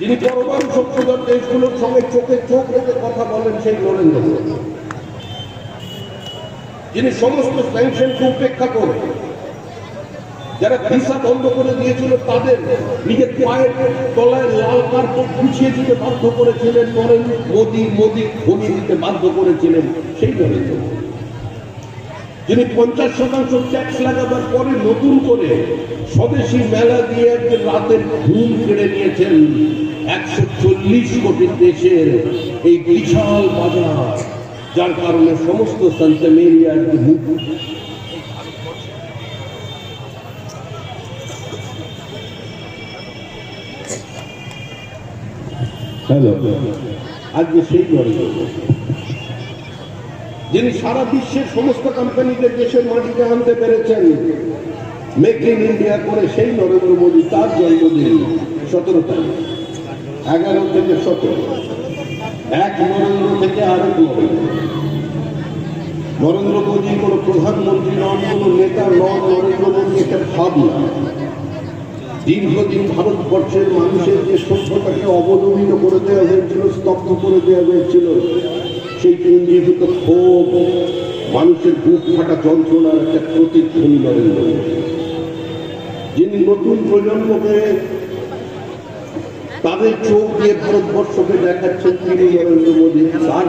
যিনি পরমাণু শক্তিধর দেশগুলোর সঙ্গে চোখে চোখ রেখে কথা বলেন সেই নরেন্দ্র মোদী। যিনি সমস্ত স্যাংশনকে উপেক্ষা করে, যারা ভিসা বন্ধ করে দিয়েছিল, তাদের নিজের পায়ের তলায় লাল কার্পেট গুছিয়ে দিতে বাধ্য করেছিলেন নরেন্দ্র মোদী মোদী ঘনিয়ে দিতে বাধ্য করেছিলেন সেই নরেন্দ্র মোদী। যিনি পঞ্চাশ শতাংশ ট্যাক্স লাগাবার পরে নতুন করে স্বদেশি মেলা দিয়ে একদিন রাতের ঘুম কেড়ে নিয়েছেন একশো চল্লিশ কোটি দেশের এই বিশাল বাজার, যার কারণে সমস্ত সান্তামেরিয়ার মুখ হ্যালো, আজকে সেই মোদী যিনি সারা বিশ্বের সমস্ত কোম্পানিকে দেশের মাটিতে আনতে পেরেছেন মেক ইন ইন্ডিয়া করে সেই নরেন্দ্র মোদী তার জন্মদিন সতেরো তারিখ, এগারো থেকে সতেরো। এক নরেন্দ্র থেকে আরেক নরেন্দ্র। নরেন্দ্র মোদী কোনো প্রধানমন্ত্রী নন, কোনো নেতা নন, নরেন্দ্র মোদী একটা ভাবনা। দীর্ঘদিন ভারতবর্ষের মানুষের যে সভ্যতাকে অবদমিত করে দেওয়া হয়েছিল, স্তব্ধ করে দেওয়া হয়েছিল সেই পুঞ্জীভূত ক্ষোভ, মানুষের বুক ফাটা যন্ত্রণার একটা প্রতিধ্বনি নরেন্দ্র যিনি নতুন প্রজন্মকে তাদের চোখ দিয়ে ভারতবর্ষকে দেখাচ্ছেন, তিনি নরেন্দ্র মোদী তার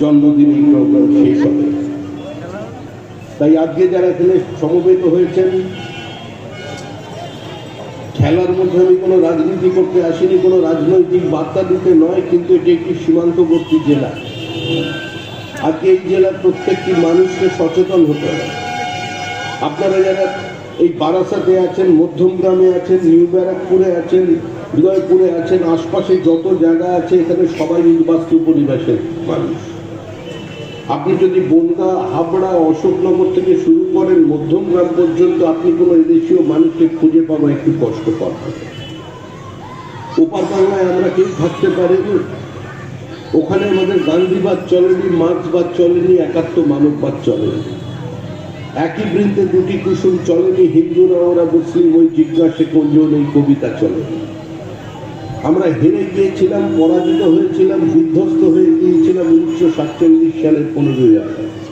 জন্মদিন শেষ হবে। তাই আজকে যারা এখানে সমবেত হয়েছেন, খেলার মধ্যে আমি কোনো রাজনীতি করতে আসিনি, কোনো রাজনৈতিক বার্তা দিতে নয়, কিন্তু এটি একটি সীমান্তবর্তী জেলা। আজকে এই জেলার প্রত্যেকটি মানুষকে সচেতন হতে হবে। আপনারা যারা এই বারাসাতে আছেন, মধ্যমগ্রামে আছেন, নিউ ব্যারাকপুরে আছেন হৃদয়পুরে আছেন, আশপাশে যত জায়গা আছে, এখানে সবাই নির্বাস্ত পরিবেশের মানুষ। আপনি যদি বনগা, হাবড়া, অশোকনগর থেকে শুরু করেন, মধ্যমগ্রাম পর্যন্ত আপনি কোনো এদেশীয় মানুষকে খুঁজে পাওয়া একটু কষ্টকর হবে। ওপার বাংলায় আমরা কেউ থাকতে পারিনি। ওখানে আমাদের গান্ধীবাদ চলেনি মার্ক্সবাদ চলেনি একাত্ম মানববাদ চলেনি। একই বৃন্তে দুটি কুসুম চলেনি হিন্দুরা ওরা মুসলিম, ওই জিজ্ঞাসে কোনজন এই কবিতা চলেনি আমরা হেরে গিয়েছিলাম, পরাজিত হয়েছিলাম, বিধ্বস্ত হয়ে গিয়েছিলাম উনিশশো সাতচল্লিশ সালের পনেরোই আগস্ট।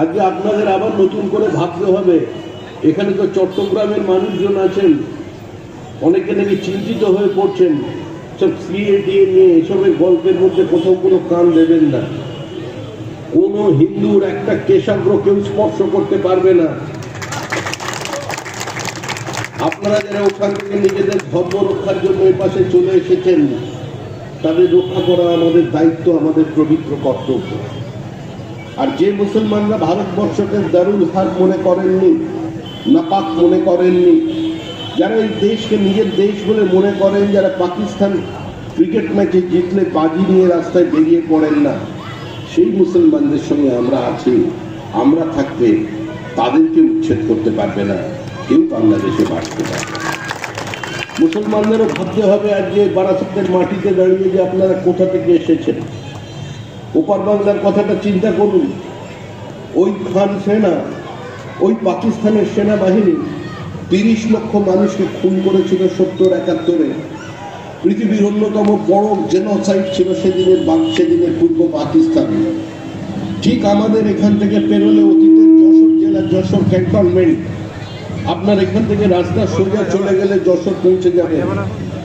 আজকে আপনাদের আবার নতুন করে ভাবতে হবে, এখানে তো চট্টগ্রামের মানুষজন আছেন, অনেকে নাকি চিন্তিত হয়ে পড়ছেন। সব সিএডিএ নিয়ে এসবের গল্পের মধ্যে কোথাও কোনো কান দেবেন না। কোনো হিন্দুর একটা কেশাগ্র কেউ স্পর্শ করতে পারবে না। আপনারা যারা ওখান থেকে নিজেদের ধর্ম রক্ষার জন্য এ পাশে চলে এসেছেন, তাদের রক্ষা করা আমাদের দায়িত্ব, আমাদের পবিত্র কর্তব্য। আর যে মুসলমানরা ভারতবর্ষকে দারুল হার মনে করেননি, নাপাক মনে করেননি যারা এই দেশকে নিজের দেশ বলে মনে করেন, যারা পাকিস্তান ক্রিকেট ম্যাচে জিতলে বাজি নিয়ে রাস্তায় বেরিয়ে পড়েন না, সেই মুসলমানদের সঙ্গে আমরা আছি। আমরা থাকতে তাদেরকে উচ্ছেদ করতে পারবে না, কেউ বাংলাদেশে বাঁচতে পারবে। মুসলমানদেরও ভাবতে হবে আজকে বারাসাতের মাটিতে দাঁড়িয়ে যে আপনারা কোথা থেকে এসেছেন। ওপার বাংলার কথাটা চিন্তা করুন। ওই খান সেনা, ওই পাকিস্তানের সেনাবাহিনী তিরিশ লক্ষ মানুষকে খুন করেছিল সত্তর একাত্তরে। পৃথিবীর অন্যতম বড় জেনোসাইড ছিল সেদিনের সেদিনের পূর্ব পাকিস্তান। ঠিক আমাদের এখান থেকে পেরোলে অতীতের যশোর জেলার যশোর ক্যান্টনমেন্ট। আপনার এখান থেকে রাস্তা সোজা চলে গেলে যশোর পৌঁছে যাবে।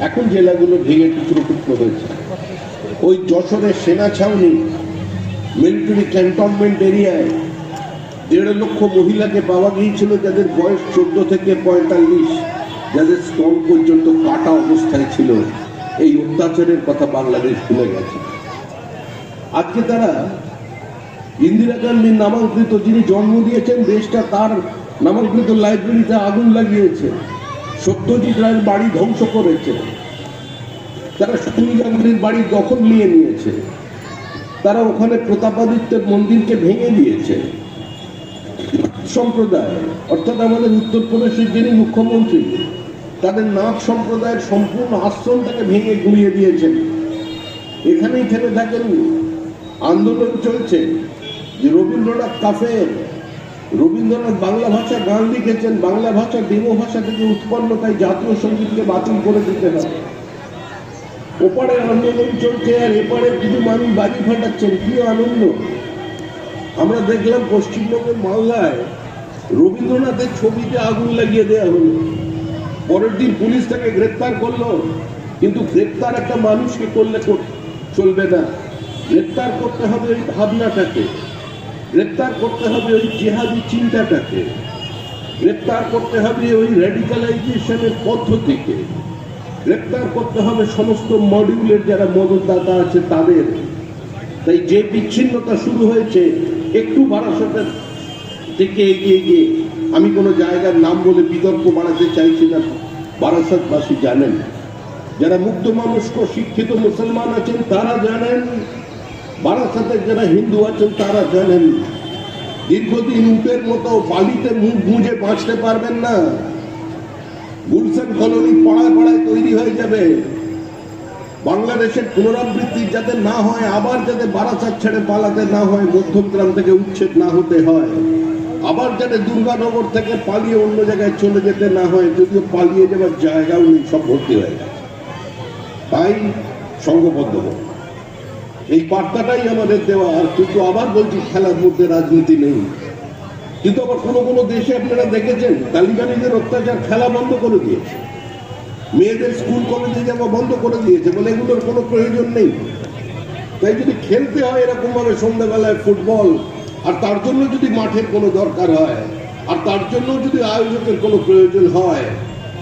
এখন জেলাগুলো ভেঙে টুকরো টুকরো হয়েছে। ওই যশোরের সেনা ছাউনি মিলিটারি ক্যান্টনমেন্ট এরিয়ায় দেড় লক্ষ মহিলাকে পাওয়া গিয়েছিল যাদের বয়স চোদ্দ থেকে পঁয়তাল্লিশ, যাদের স্তন পর্যন্ত কাটা অবস্থায় ছিল। এই অত্যাচারের কথা বাংলাদেশ ভুলে গেছে। আজকে তারা ইন্দিরা গান্ধীর নামাঙ্কিত যিনি জন্ম দিয়েছেন, দেশটা তার নামাঙ্কিত লাইব্রেরিতে আগুন লাগিয়েছে। সত্যজিৎ রায়ের বাড়ি ধ্বংস করেছে। তারা সুনীল গান্ধীর বাড়ি দখল নিয়ে নিয়েছে। তারা ওখানে প্রতাপাদিত্যের মন্দিরকে ভেঙে দিয়েছে। সম্প্রদায়, অর্থাৎ আমাদের উত্তরপ্রদেশের যিনি মুখ্যমন্ত্রী, তাদের নাথ সম্প্রদায়ের সম্পূর্ণ আশ্রমটাকে ভেঙে গুঁড়িয়ে দিয়েছেন। এখানেই থেমে থাকেন, আন্দোলন চলছে। যে রবীন্দ্রনাথ কাফের, রবীন্দ্রনাথ বাংলা ভাষা গান লিখেছেন, বাংলা ভাষা দেব ভাষা থেকে উৎপন্ন তাই জাতীয় সঙ্গীতকে বাতিল করে দিতে হবে। ওপারে আন্দোলন চলছে আর এপারে কিছু মানুষ বাজি ফাটাচ্ছেন, কি আনন্দ। আমরা দেখলাম পশ্চিমবঙ্গের মালদায় রবীন্দ্রনাথের ছবিতে আগুন লাগিয়ে দেওয়া হলো। পরের দিন পুলিশ তাকে গ্রেপ্তার করল। কিন্তু গ্রেপ্তার একটা মানুষকে করলে চলবে না। গ্রেপ্তার করতে হবে ওই ভাবনাটাকে। গ্রেপ্তার করতে হবে ওই জেহাদি চিন্তাটাকে। গ্রেপ্তার করতে হবে ওই র্যাডিকালাইজেশনের পদ্ধতিকে। গ্রেপ্তার করতে হবে সমস্ত মডিউলের যারা মদতদাতা আছে তাদের। তাই যে বিচ্ছিন্নতা শুরু হয়েছে, একটু বারাসতের থেকে এগিয়ে গিয়ে আমি কোনো জায়গার নাম বলে বিতর্ক বাড়াতে চাইছি না। বারাসাতবাসী জানেন। যারা মুক্ত মানুষকে শিক্ষিত মুসলমান আছেন, তারা জানেন। বারাসাতের যারা হিন্দু আছেন, তারা জানেন। দীর্ঘদিন উটের মতো বালিতে মুখ গুঁজে বাঁচতে পারবেন না। গুলশান কলোনি পাড়ায় পাড়ায় তৈরি হয়ে যাবে। বাংলাদেশের পুনরাবৃত্তি যাতে না হয়, আবার যাতে বারাসাত ছেড়ে পালাতে না হয় মধ্যগ্রাম থেকে উচ্ছেদ না হতে হয়। আবার যাতে দুর্গানগর থেকে পালিয়ে অন্য জায়গায় চলে যেতে না হয়, যদিও পালিয়ে যাওয়ার জায়গাও নেই, সব ভর্তি হয়ে গেছে। তাই সংঘবদ্ধ। এই বার্তাটাই আমাদের দেওয়া, আর কিন্তু আবার বলছি খেলার মধ্যে রাজনীতি নেই। কিন্তু আবার কোনো কোনো দেশে আপনারা দেখেছেন, তালিবানিদের অত্যাচার খেলা বন্ধ করে দিয়েছে। মেয়েদের স্কুল, কলেজে যাওয়া বন্ধ করে দিয়েছে, বলে এগুলোর কোনো প্রয়োজন নেই। তাই যদি খেলতে হয় এরকমভাবে সন্ধ্যাবেলায় ফুটবল আর তার জন্য যদি মাঠের কোনো দরকার হয়, আর তার জন্য যদি আয়োজকের কোনো প্রয়োজন হয়,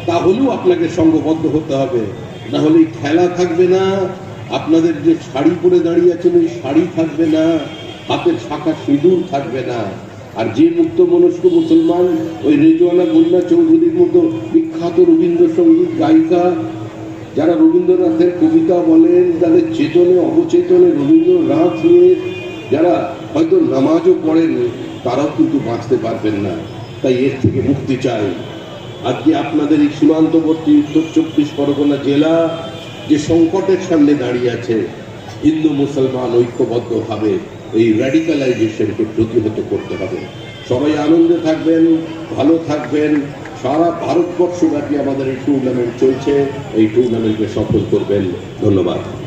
তাহলেও আপনাকে সঙ্গবদ্ধ হতে হবে। না হলে খেলা থাকবে না, আপনাদের যে শাড়ি পরে দাঁড়িয়ে আছেন ওই শাড়ি থাকবে না, হাতের শাখা সিঁদুর থাকবে না। আর যে মুক্ত মনস্ক মুসলমান, ওই রেজওয়ানা বন্যা চৌধুরীর মতো বিখ্যাত রবীন্দ্রসঙ্গীত গায়িকা, যারা রবীন্দ্রনাথের কবিতা বলেন, তাদের চেতনে, অবচেতনে রবীন্দ্রনাথ নিয়ে, যারা হয়তো নামাজও পড়েন, তারাও কিন্তু বাঁচতে পারবেন না। তাই এর থেকে মুক্তি চাই। আজকে আপনাদের এই সীমান্তবর্তী উত্তর চব্বিশ পরগনা জেলা যে সংকটের সামনে দাঁড়িয়ে আছে, হিন্দু, মুসলমান ঐক্যবদ্ধভাবে এই র্যাডিক্যালাইজেশনকে প্রতিহত করতে হবে। সবাই আনন্দে থাকবেন, ভালো থাকবেন। সারা ভারতবর্ষব্যাপী আমাদের এই টুর্নামেন্ট চলছে। এই টুর্নামেন্টকে সফল করবেন। ধন্যবাদ।